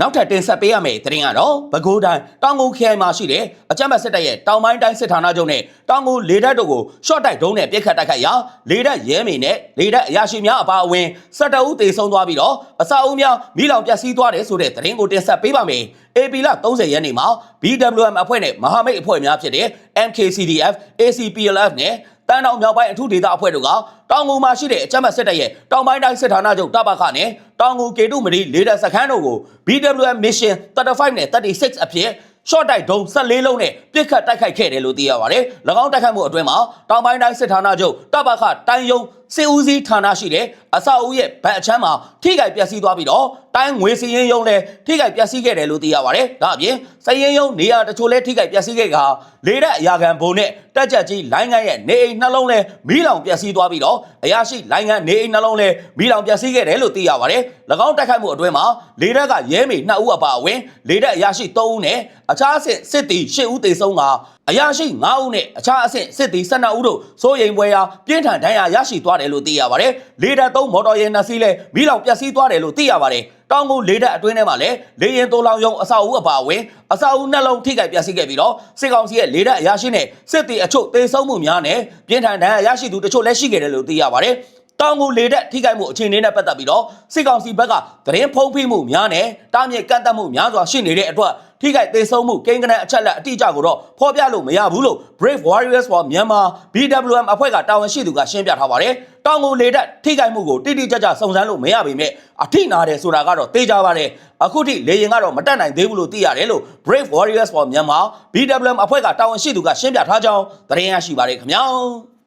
နောက်ထပ်တင်ဆက်ပေးရမယ့်သတင်းကတော့ပဲခူးတိုင်းတောင်ငူခရိုင်မှာရှိတဲ့အကြမ်းဖက်စစ်တပ်ရဲ့တောင်ပိုင်းတိုင်းစစ်ဌာနချုပ်နဲ့တောင်ငူလေတပ်တို့ကိုရှော့တိုက်ဒုံးနဲ့ပစ်ခတ်တိုက်ခိုက်ရာလေတပ်ရဲမေနဲ့လေတပ်အရာရှိများအပါအဝင်စက်တအုပ်တေဆုံးသွားပြီးတော့အစာအုပ်များမိလောင်ပျက်စီးသွားတယ်ဆိုတဲ့သတင်းကိုတင်ဆက်ပေးပါမယ်။ AP လ30ရက်နေ့မှာ BWM အဖွဲ့နဲ့မဟာမိတ်အဖွဲ့များဖြစ်တဲ့ MKCDF, ACPLF နဲ့ တန်းတောင်မြောက်ပိုင်းအထူးဒေသအဖွဲ့တို့ကတောင်ငူမှာရှိတဲ့အကြမ်းဖက်စစ်တပ်ရဲ့တောင်ပိုင်းတိုင်းစစ်ဌာနချုပ်တပ်ပခနဲ့တောင်ငူကေတုမရီလေတပ်စခန်းတို့ကို BWM Mission 35နဲ့36အဖြစ် short တိုက်ဒုံ14လုံးနဲ့ပြစ်ခတ်တိုက်ခိုက်ခဲ့တယ်လို့သိရပါတယ်။၎င်းတိုက်ခိုက်မှုအတွင်းမှာတောင်ပိုင်းတိုင်းစစ်ဌာနချုပ်တပ်ပခတိုင်းယုံ စစ်ဦးစီးဌာနရှိတဲ့အဆောက်အဦရဲ့ဗတ်အချမ်းမှာထိခိုက်ပျက်စီးသွားပြီးတော့တိုင်းငွေစည်ရင်ယုံလည်းထိခိုက်ပျက်စီးခဲ့တယ်လို့သိရပါတယ်။ဒါအပြင်စည်ရင်ယုံနေရာတချို့လည်းထိခိုက်ပျက်စီးခဲ့ကလေတဲ့အရာခံဘုံနဲ့တက်ကြက်ကြီးလိုင်းငန်းရဲ့နေအိမ်နှလုံးလည်းမီးလောင်ပျက်စီးသွားပြီးတော့အရာရှိလိုင်းငန်းနေအိမ်နှလုံးလည်းမီးလောင်ပျက်စီးခဲ့တယ်လို့သိရပါတယ်။၎င်းတိုက်ခိုက်မှုအတွင်းမှာလေတပ်ကရဲမေ2ဦးအပါအဝင်လေတပ်အရာရှိ3ဦးနဲ့အခြားအဆင့်စစ်တီ10ဦးသေဆုံးက အရာရှိ9ဦးနဲ့အခြားအဆင့်စစ်တီ12ဦးတို့စိုးရိမ်ပွဲရာပြင်းထန်ဒဏ်ရာရရှိသွားတယ်လို့သိရပါတယ်။လေတပ်3မော်တော်ယာဉ်နှစ်စီးလည်းမီးလောင်ပျက်စီးသွားတယ်လို့သိရပါတယ်။တောင်ကိုလေတပ်အတွင်းထဲမှာလည်းလေရင်တိုးလောင်ယုံအဆောက်အဦအပါအဝင်အဆောက်အဦနှလုံးထိခိုက်ပျက်စီးခဲ့ပြီးတော့စစ်ကောင်စီရဲ့လေတပ်အရာရှိနဲ့စစ်တီအချို့သေဆုံးမှုများနဲ့ပြင်းထန်ဒဏ်ရာရရှိသူတချို့လည်းရှိခဲ့တယ်လို့သိရပါတယ်။တောင်ကိုလေတက်ထိခိုက်မှုအခြေအနေနဲ့ပတ်သက်ပြီးတော့စစ်ကောင်စီဘက်ကသတင်းဖုံးဖိမှုများနဲ့တားမြစ်ကန့်သက်မှုများစွာရှိနေတဲ့အတွက် ထိခိုက်သေးဆုံးမှုကိန်းဂဏန်းအချက်လက်အတိအကျကိုတော့ဖော်ပြလို့မရဘူးလို့ Brave Warriors for Myanmar BWM အဖွဲ့ကတာဝန်ရှိသူကရှင်းပြထားပါတယ်။တောင်ကိုလေတက်ထိခိုက်မှုကိုတိတိကျကျစုံစမ်းလို့မရပေမဲ့အထိနာတယ်ဆိုတာကတော့သိကြပါတယ်။အခုထိလေရင်ကတော့မတက်နိုင်သေးဘူးလို့သိရတယ်လို့ Brave Warriors for Myanmar BWM အဖွဲ့ကတာဝန်ရှိသူကရှင်းပြထားကြောင်းသတင်းရရှိပါတယ်ခင်ဗျာ။